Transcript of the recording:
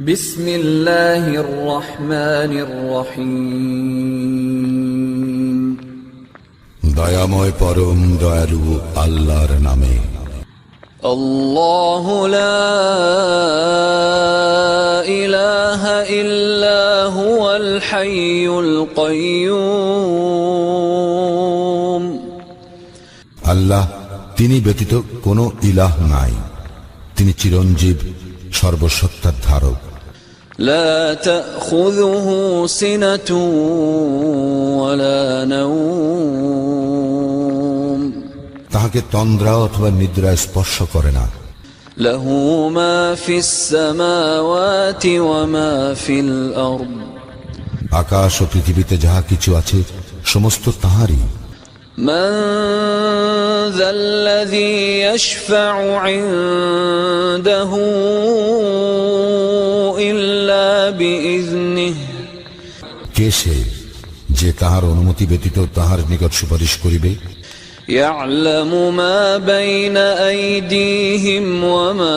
বিসমিল্লাহির রহমানির রহিম। দয়াময় পরম দয়ালু আল্লাহর নামে। আল্লাহু লা ইলাহা ইল্লা হুয়াল হাইয়ুল আল্লাহ তিনি ব্যতীত কোনো ইলাহ নাই। তিনি চিরঞ্জীব সর্বসত্তার ধারক। لا تأخذه سنة ولا نوم তাহাকে তন্দ্রা অথবা নিদ্রা স্পর্শ করে না له ما في السماوات وما في الأرض আকাশ ও পৃথিবীতে যাহা কিছু আছে সমস্ত তাহারই من ذا الذي يشفع عنده إلا بإذنه কে সে যে তাহার অনুমতি ব্যতীত তাহার নিকট সুপারিশ করিবে يعلم ما بين أيديهم وما